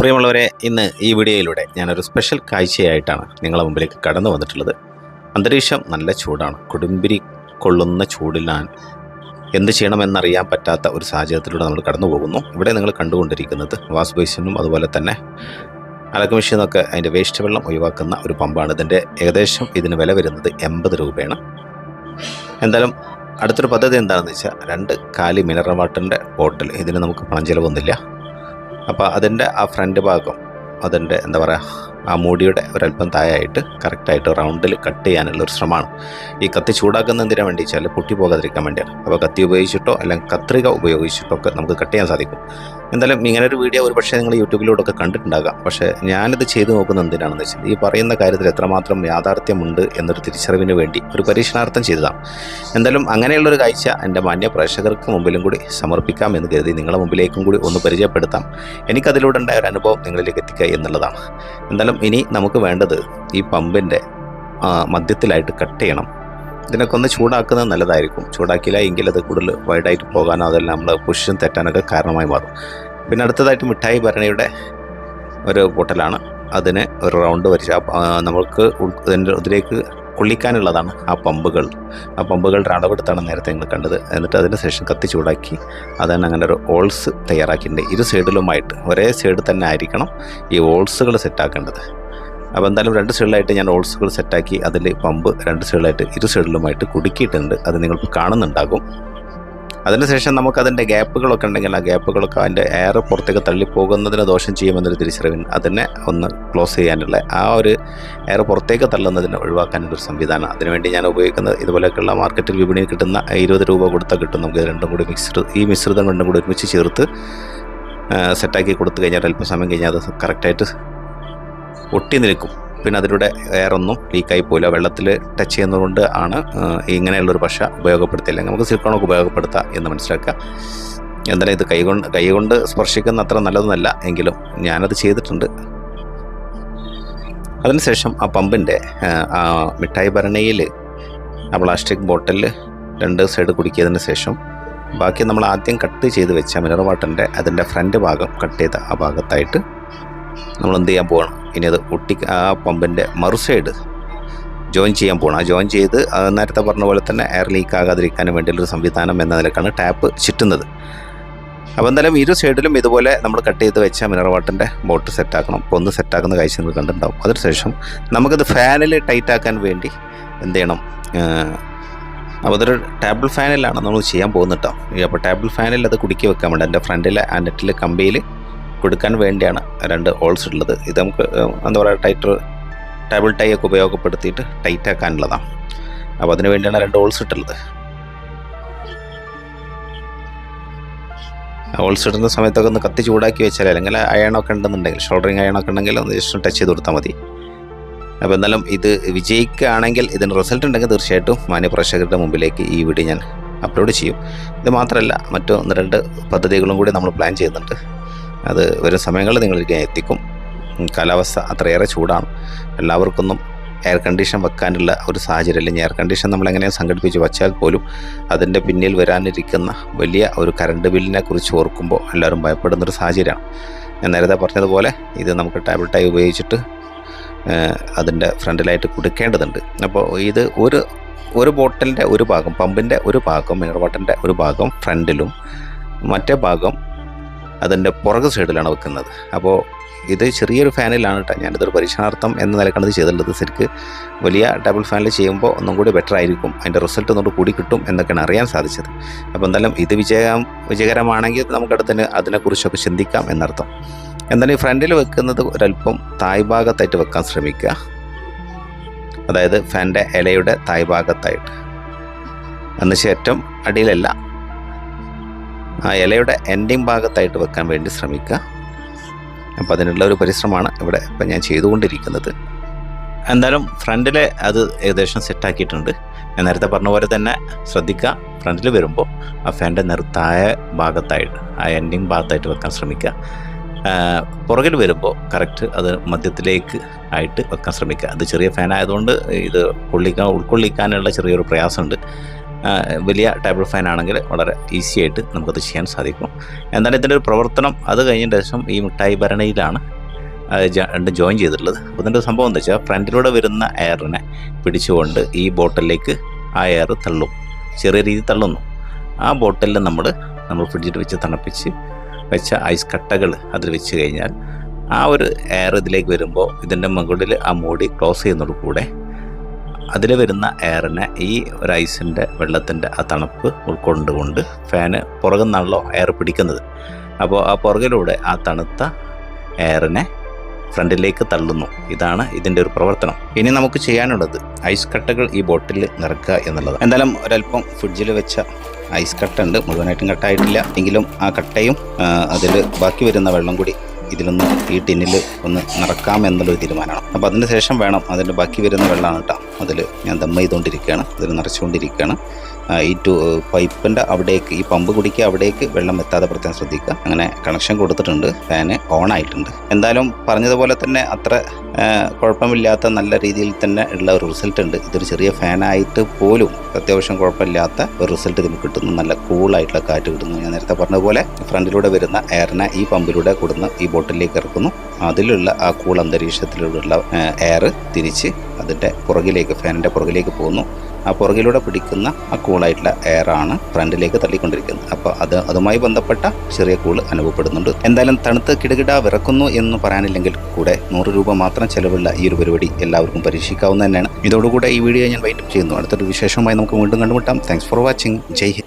പ്രിയമുള്ളവരെ ഇന്ന് ഈ വീഡിയോയിലൂടെ ഞാനൊരു സ്പെഷ്യൽ കാഴ്ചയായിട്ടാണ് നിങ്ങളെ മുമ്പിലേക്ക് കടന്നു വന്നിട്ടുള്ളത്. അന്തരീക്ഷം നല്ല ചൂടാണ്. കൊടുമ്പിരി കൊള്ളുന്ന ചൂടിലാൻ എന്ത് ചെയ്യണമെന്നറിയാൻ പറ്റാത്ത ഒരു സാഹചര്യത്തിലൂടെ നമ്മൾ കടന്നു പോകുന്നു ഇവിടെ നിങ്ങൾ കണ്ടുകൊണ്ടിരിക്കുന്നത് വാസ് ബേസിനും അതുപോലെ തന്നെ അലക്ക് നിന്നൊക്കെ അതിന്റെ വേസ്റ്റ് വെള്ളം ഒഴിവാക്കുന്ന ഒരു പമ്പാണ്. ഇതിന്റെ ഏകദേശം ഇതിന് വില വരുന്നത് എൺപത് രൂപയാണ്. എന്തായാലും അടുത്തൊരു പദ്ധതി എന്താണെന്ന് വെച്ചാൽ രണ്ട് കാലി മിനറൽ വാട്ടറിന്റെ ബോട്ടിൽ ഇതിന് നമുക്ക് പണം ചിലവൊന്നുമില്ല. അപ്പോൾ അതിന്റെ ആ ഫ്രണ്ട് ഭാഗം അതിന്റെ എന്താ പറയുക ആ മൂടിയുടെ ഒരല്പം തായായിട്ട് കറക്റ്റായിട്ട് റൗണ്ടിൽ കട്ട് ചെയ്യാനുള്ള ഒരു ശ്രമമാണ്. ഈ കത്തി ചൂടാക്കുന്ന എന്തിനാ വേണ്ടി വെച്ചാൽ പൊട്ടി പോകാതിരിക്കാൻ വേണ്ടിയാണ്. അപ്പോൾ കത്തി ഉപയോഗിച്ചിട്ടോ അല്ലെങ്കിൽ കത്രിക ഉപയോഗിച്ചിട്ടോ ഒക്കെ നമുക്ക് കട്ട് ചെയ്യാൻ സാധിക്കും. എന്തായാലും ഇങ്ങനെ ഒരു വീഡിയോ ഒരു പക്ഷേ നിങ്ങൾ യൂട്യൂബിലൂടെയൊക്കെ കണ്ടിട്ടുണ്ടാകാം. പക്ഷേ ഞാനിത് ചെയ്തു നോക്കുന്നത് എന്തിനാണെന്ന് വെച്ചാൽ ഈ പറയുന്ന കാര്യത്തിൽ എത്രമാത്രം യാഥാർത്ഥ്യമുണ്ട് എന്നൊരു തിരിച്ചറിവിന് വേണ്ടി ഒരു പരീക്ഷണാർത്ഥം ചെയ്തതാണ്. എന്തായാലും അങ്ങനെയുള്ളൊരു കാഴ്ച എന്റെ മാന്യ പ്രേക്ഷകർക്ക് മുമ്പിലും കൂടി സമർപ്പിക്കാം എന്ന് കരുതി നിങ്ങളുടെ മുമ്പിലേക്കും കൂടി ഒന്ന് പരിചയപ്പെടുത്താം. എനിക്കതിലൂടെ ഉണ്ടായ ഒരു അനുഭവം നിങ്ങളിലേക്ക് എത്തിക്കുക എന്നുള്ളതാണ്. എന്തായാലും ഇനി നമുക്ക് വേണ്ടത് ഈ പമ്പിന്റെ മധ്യത്തിലായിട്ട് കട്ട് ചെയ്യണം. ഇതിനൊക്കെ ഒന്ന് ചൂടാക്കുന്നത് നല്ലതായിരിക്കും. ചൂടാക്കിയില്ല എങ്കിൽ അത് കൂടുതൽ വൈഡായിട്ട് പോകാനോ അതെല്ലാം നമ്മൾ പൊസിഷൻ തെറ്റാനൊക്കെ കാരണമായി മാറും. പിന്നെ അടുത്തതായിട്ട് മിഠായി ഭരണിയുടെ ഒരു പൊട്ടലാണ് അതിന് ഒരു റൗണ്ട് വരച്ച് നമുക്ക് ഇതിലേക്ക് കൊള്ളിക്കാനുള്ളതാണ് ആ പമ്പുകൾ. ആ പമ്പുകളുടെ അളവെടുത്താണ് നേരത്തെ നിങ്ങൾ കണ്ടത്. എന്നിട്ട് അതിന് ശേഷം കത്തി ചൂടാക്കി അതിന് അങ്ങനെ ഒരു ഓൾസ് തയ്യാറാക്കിയിട്ടുണ്ട്. ഇരു സൈഡിലുമായിട്ട് ഒരേ സൈഡിൽ തന്നെ ആയിരിക്കണം ഈ ഓൾസുകൾ സെറ്റാക്കേണ്ടത്. അപ്പോൾ എന്തായാലും രണ്ട് സൈഡിലായിട്ട് ഞാൻ ഓൾസുകൾ സെറ്റാക്കി അതിൽ പമ്പ് രണ്ട് സൈഡിലായിട്ട് ഇരു സൈഡിലുമായിട്ട് കുടുക്കിയിട്ടുണ്ട്. അത് നിങ്ങൾക്ക് കാണുന്നുണ്ടാകും. അതിനുശേഷം നമുക്ക് അതിന്റെ ഗ്യാപ്പുകളൊക്കെ ഉണ്ടെങ്കിൽ ആ ഗ്യാപ്പുകളൊക്കെ അതിന്റെ എയർ പുറത്തേക്ക് തള്ളിപ്പോകുന്നതിന് ദോഷം ചെയ്യുമെന്നൊരു തിരിച്ചറിവിൻ അതിനെ ഒന്ന് ക്ലോസ് ചെയ്യാനുള്ള ആ ഒരു എയർ പുറത്തേക്ക് തള്ളുന്നതിന് ഒഴിവാക്കാനുള്ള ഒരു സംവിധാനം. അതിനുവേണ്ടി ഞാൻ ഉപയോഗിക്കുന്നത് ഇതുപോലെയൊക്കെയുള്ള മാർക്കറ്റിൽ വിപണിയിൽ കിട്ടുന്ന ഇരുപത് രൂപ കൊടുത്താൽ കിട്ടും. നമുക്ക് രണ്ടും കൂടി മിക്സ് ഈ മിശ്രിതം രണ്ടും കൂടി ഒരുമിച്ച് ചേർത്ത് സെറ്റാക്കി കൊടുത്തു കഴിഞ്ഞാൽ അല്പസമയം കഴിഞ്ഞാൽ അത് കറക്റ്റായിട്ട് ഒട്ടി നിൽക്കും. പിന്നെ അതിലൂടെ എയറൊന്നും ലീക്കായി പോയില്ല വെള്ളത്തിൽ ടച്ച് ചെയ്യുന്നതുകൊണ്ട് ആണ് ഇങ്ങനെയുള്ളൊരു പശ ഉപയോഗപ്പെടുത്തിയില്ല നമുക്ക് സിലിക്കോണൊക്കെ ഉപയോഗപ്പെടുത്താം എന്ന് മനസ്സിലാക്കുക. എന്തായാലും ഇത് കൈകൊണ്ട് കൈകൊണ്ട് സ്പർശിക്കുന്ന അത്ര നല്ലതൊന്നല്ല എങ്കിലും ഞാനത് ചെയ്തിട്ടുണ്ട്. അതിനുശേഷം ആ പമ്പിന്റെ ആ മിഠായി ഭരണിയിൽ ആ പ്ലാസ്റ്റിക് ബോട്ടിൽ രണ്ട് സൈഡ് കുടുക്കിയതിന് ശേഷം ബാക്കി നമ്മൾ ആദ്യം കട്ട് ചെയ്ത് വെച്ച മിനറൽ വാട്ടറിന്റെ അതിന്റെ ഫ്രണ്ട് ഭാഗം കട്ട് ചെയ്ത ആ ഭാഗത്തായിട്ട് നമ്മൾ എന്ത് ചെയ്യാൻ പോകണം ഇനി അത് ഒട്ടി ആ പമ്പിന്റെ മറു സൈഡ് ജോയിൻ ചെയ്യാൻ പോകണം ആ ജോയിൻ ചെയ്ത് നേരത്തെ പറഞ്ഞ പോലെ തന്നെ എയർ ലീക്ക് ആകാതിരിക്കാനും വേണ്ടിയുള്ളൊരു സംവിധാനം എന്ന നിലക്കാണ് ടാപ്പ് ചുറ്റുന്നത്. അപ്പോൾ എന്തായാലും ഇരു സൈഡിലും ഇതുപോലെ നമ്മൾ കട്ട് ചെയ്ത് വെച്ച മിനറൽ വാട്ടറിന്റെ ബോട്ട് സെറ്റാക്കണം അപ്പോൾ ഒന്ന് സെറ്റാക്കുന്ന കാഴ്ച നിങ്ങൾ കണ്ടിട്ടുണ്ടാവും. അതിനുശേഷം നമുക്കത് ഫാനിൽ ടൈറ്റ് ആക്കാൻ വേണ്ടി എന്ത് ചെയ്യണം അപ്പോൾ അതൊരു ടേബിൾ ഫാനിലാണ് നമ്മൾ ചെയ്യാൻ ഈ അപ്പോൾ ടേബിൾ ഫാനിൽ അത് കുടുക്കി വെക്കാൻ വേണ്ടി എന്റെ ഫ്രണ്ടിലെ ആ നെറ്റിലെ കമ്പിയിൽ കൊടുക്കാൻ വേണ്ടിയാണ് രണ്ട് ഹോൾസ് ഉള്ളത്. ഇത് നമുക്ക് എന്താ പറയുക ടൈറ്റർ ടേബിൾ ടൈ ഒക്കെ ഉപയോഗപ്പെടുത്തിയിട്ട് ടൈറ്റ് ആക്കാനുള്ളതാണ്. അപ്പോൾ അതിന് വേണ്ടിയാണ് രണ്ട് ഹോൾസ് ഇട്ടുള്ളത്. ഹോൾസ് ഇടുന്ന സമയത്തൊക്കെ ഒന്ന് കത്തി ചൂടാക്കി വെച്ചാൽ അല്ലെങ്കിൽ അയണൊക്കെ ഉണ്ടെന്നുണ്ടെങ്കിൽ ഷോൾഡറിങ് അയണൊക്കെ ഉണ്ടെങ്കിൽ ഒന്ന് ജസ്റ്റ് ടച്ച് ചെയ്ത് കൊടുത്താൽ മതി. അപ്പോൾ എന്നാലും ഇത് വിജയിക്കുകയാണെങ്കിൽ ഇതിന് റിസൾട്ട് ഉണ്ടെങ്കിൽ തീർച്ചയായിട്ടും മാന്യപ്രേക്ഷകരുടെ മുമ്പിലേക്ക് ഈ വീഡിയോ ഞാൻ അപ്ലോഡ് ചെയ്യും. ഇത് മാത്രമല്ല മറ്റു ഒന്ന് രണ്ട് പദ്ധതികളും കൂടി നമ്മൾ പ്ലാൻ ചെയ്യുന്നുണ്ട്. അത് വരും സമയങ്ങളിൽ നിങ്ങളിലേക്ക് എത്തിക്കും. കാലാവസ്ഥ അത്രയേറെ ചൂടാണ്. എല്ലാവർക്കൊന്നും എയർ കണ്ടീഷൻ വെക്കാനുള്ള ഒരു സാഹചര്യം അല്ലെങ്കിൽ എയർ കണ്ടീഷൻ നമ്മളെങ്ങനെയും സംഘടിപ്പിച്ച് വച്ചാൽ പോലും അതിന്റെ പിന്നിൽ വരാനിരിക്കുന്ന വലിയ ഒരു കറണ്ട് ബില്ലിനെ കുറിച്ച് ഓർക്കുമ്പോൾ എല്ലാവരും ഭയപ്പെടുന്നൊരു സാഹചര്യമാണ്. ഞാൻ നേരത്തെ പറഞ്ഞതുപോലെ ഇത് നമുക്ക് ടാബ്ലറ്റായി ഉപയോഗിച്ചിട്ട് അതിന്റെ ഫ്രണ്ടിലായിട്ട് കൊടുക്കേണ്ടതുണ്ട്. അപ്പോൾ ഇത് ഒരു ഒരു ബോട്ടിലിന്റെ ഒരു ഭാഗം പമ്പിന്റെ ഒരു ഭാഗം മിനറൽ വാട്ടറിന്റെ ഒരു ഭാഗം ഫ്രണ്ടിലും മറ്റേ ഭാഗം അതിന്റെ പുറക് സൈഡിലാണ് വെക്കുന്നത്. അപ്പോൾ ഇത് ചെറിയൊരു ഫാനിലാണ് കേട്ടോ ഞാനിതൊരു പരീക്ഷണാർത്ഥം എന്ന നിലക്കാണ് ഇത് ചെയ്തിട്ടുള്ളത്. ശരിക്ക് വലിയ ഡബിൾ ഫാനിൽ ചെയ്യുമ്പോൾ ഒന്നും കൂടി ബെറ്റർ ആയിരിക്കും. അതിന്റെ റിസൾട്ട് ഒന്നുകൂടി കൂടി കിട്ടും എന്നൊക്കെയാണ് അറിയാൻ സാധിച്ചത്. അപ്പോൾ എന്തായാലും ഇത് വിജയം വിജയകരമാണെങ്കിൽ നമുക്കടുത്തന്നെ അതിനെക്കുറിച്ചൊക്കെ ചിന്തിക്കാം എന്നർത്ഥം. എന്തായാലും ഈ ഫ്രണ്ടിൽ വെക്കുന്നത് ഒരല്പം തായ് ഭാഗത്തായിട്ട് വെക്കാൻ ശ്രമിക്കുക. അതായത് ഫാന്റെ ഇലയുടെ തായ്ഭാഗത്തായിട്ട് എന്നുവെച്ചാൽ ഏറ്റവും അടിയിലല്ല ആ ഇലയുടെ എൻഡിങ് ഭാഗത്തായിട്ട് വെക്കാൻ വേണ്ടി ശ്രമിക്കുക. അപ്പോൾ അതിനുള്ള ഒരു പരിശ്രമമാണ് ഇവിടെ ഇപ്പം ഞാൻ ചെയ്തുകൊണ്ടിരിക്കുന്നത്. എന്തായാലും ഫ്രണ്ടിലെ അത് ഏകദേശം സെറ്റാക്കിയിട്ടുണ്ട് ഞാൻ നേരത്തെ പറഞ്ഞ പോലെ തന്നെ ശ്രദ്ധിക്കുക ഫ്രണ്ടിൽ വരുമ്പോൾ ആ ഫാന്റെ നിർത്തായ ഭാഗത്തായിട്ട് ആ എൻഡിങ് ഭാഗത്തായിട്ട് വെക്കാൻ ശ്രമിക്കുക. പുറകിൽ വരുമ്പോൾ കറക്റ്റ് അത് മധ്യത്തിലേക്ക് ആയിട്ട് വെക്കാൻ ശ്രമിക്കുക. അത് ചെറിയ ഫാൻ ആയതുകൊണ്ട് ഇത് കൊള്ളിക്കാൻ ഉൾക്കൊള്ളിക്കാനുള്ള ചെറിയൊരു പ്രയാസമുണ്ട്. വലിയ ടേബിൾ ഫാൻ ആണെങ്കിൽ വളരെ ഈസി ആയിട്ട് നമുക്കത് ചെയ്യാൻ സാധിക്കും. എന്നാൽ ഇതിന്റെ ഒരു പ്രവർത്തനം അത് കഴിഞ്ഞ ശേഷം ഈ മിഠായി ഭരണിയിലാണ് രണ്ട് ജോയിൻ ചെയ്തിട്ടുള്ളത്. അപ്പോൾ ഇതിന്റെ സംഭവം എന്താ വെച്ചാൽ ഫ്രണ്ടിലൂടെ വരുന്ന എയറിനെ പിടിച്ചുകൊണ്ട് ഈ ബോട്ടിലേക്ക് ആ എയർ തള്ളും. ചെറിയ രീതിയിൽ തള്ളുന്നു. ആ ബോട്ടിലിൽ നമ്മൾ നമ്മൾ ഫ്രിഡ്ജിൽ വെച്ച് തണുപ്പിച്ച് വെച്ച ഐസ് കട്ടകൾ അതിൽ വെച്ച് കഴിഞ്ഞാൽ ആ ഒരു എയർ ഇതിലേക്ക് വരുമ്പോൾ ഇതിന്റെ മുകളിൽ ആ മൂടി ക്ലോസ് ചെയ്യുന്നതോട് കൂടെ അതിൽ വരുന്ന എയറിനെ ഈ ഒരു ഐസിന്റെ വെള്ളത്തിന്റെ ആ തണുപ്പ് ഉൾക്കൊണ്ടുകൊണ്ട് ഫാന് പുറകിൽ നിന്നാണല്ലോ എയർ പിടിക്കുന്നത്. അപ്പോൾ ആ പുറകിലൂടെ ആ തണുത്ത എയറിനെ ഫ്രണ്ടിലേക്ക് തള്ളുന്നു. ഇതാണ് ഇതിന്റെ ഒരു പ്രവർത്തനം. ഇനി നമുക്ക് ചെയ്യാനുള്ളത് ഐസ് കട്ടകൾ ഈ ബോട്ടിൽ നിറക്കുക എന്നുള്ളതാണ് എന്തായാലും ഒരല്പം ഫ്രിഡ്ജിൽ വെച്ച ഐസ് കട്ട ഉണ്ട്. മുഴുവനായിട്ടും കട്ടായിട്ടില്ല എങ്കിലും ആ കട്ടയും അതിൽ ബാക്കി വരുന്ന വെള്ളം കൂടി ഇതിലൊന്ന് ഈ ടിന്നിൽ ഒന്ന് നിറക്കാം എന്നുള്ളൊരു തീരുമാനമാണ്. അപ്പോൾ അതിന് ശേഷം വേണം അതിന്റെ ബാക്കി വരുന്ന വെള്ളമാണ് കേട്ടോ. അതിൽ ഞാൻ ദമ്മ ചെയ്തുകൊണ്ടിരിക്കുകയാണ് അതിൽ നിറച്ചുകൊണ്ടിരിക്കുകയാണ്. ഈ ടു പൈപ്പിന്റെ അവിടേക്ക് ഈ പമ്പ് കുടിക്കുക അവിടേക്ക് വെള്ളം എത്താതെ പ്രത്യേകം ശ്രദ്ധിക്കുക. അങ്ങനെ കണക്ഷൻ കൊടുത്തിട്ടുണ്ട് ഫാന് ഓൺ ആയിട്ടുണ്ട് എന്തായാലും പറഞ്ഞതുപോലെ തന്നെ അത്ര കുഴപ്പമില്ലാത്ത നല്ല രീതിയിൽ തന്നെ ഉള്ള ഒരു റിസൾട്ട് ഉണ്ട്. ഇതൊരു ചെറിയ ഫാനായിട്ട് പോലും അത്യാവശ്യം കുഴപ്പമില്ലാത്ത ഒരു റിസൾട്ട് ഇതിന് കിട്ടുന്നു. നല്ല കൂളായിട്ടുള്ള കാറ്റ് കിട്ടുന്നു. ഞാൻ നേരത്തെ പറഞ്ഞതുപോലെ ഫ്രണ്ടിലൂടെ വരുന്ന എയറിനെ ഈ പമ്പിലൂടെ കൊടുന്ന് ഈ ബോട്ടിലേക്ക് ഇറക്കുന്നു. അതിലുള്ള ആ കൂൾ അന്തരീക്ഷത്തിലുള്ള എയർ തിരിച്ച് അതിന്റെ പുറകിലേക്ക് ഫാനിന്റെ പുറകിലേക്ക് പോകുന്നു. ആ പുറകിലൂടെ പിടിക്കുന്ന ആ കൂളായിട്ടുള്ള ആണ് ഫ്രണ്ടിലേക്ക് തള്ളിക്കൊണ്ടിരിക്കുന്നത്. അപ്പോൾ അത് അതുമായി ബന്ധപ്പെട്ട ചെറിയ കൂൾ അനുഭവപ്പെടുന്നുണ്ട്. എന്തായാലും തണുത്ത് കിടുകിട വിറക്കുന്നു എന്ന് പറയാനില്ലെങ്കിൽ കൂടെ നൂറ് രൂപ മാത്രം ചെലവുള്ള ഈ ഒരു പരിപാടി എല്ലാവർക്കും പരീക്ഷിക്കാവുന്ന തന്നെയാണ് ഇതോടുകൂടെ ഈ വീഡിയോ ഞാൻ വൈൻഡപ്പ് ചെയ്യുന്നു. അടുത്തൊരു വിശേഷമായി നമുക്ക് വീണ്ടും കണ്ടുമുട്ടാം. Thanks for watching Jai Hind.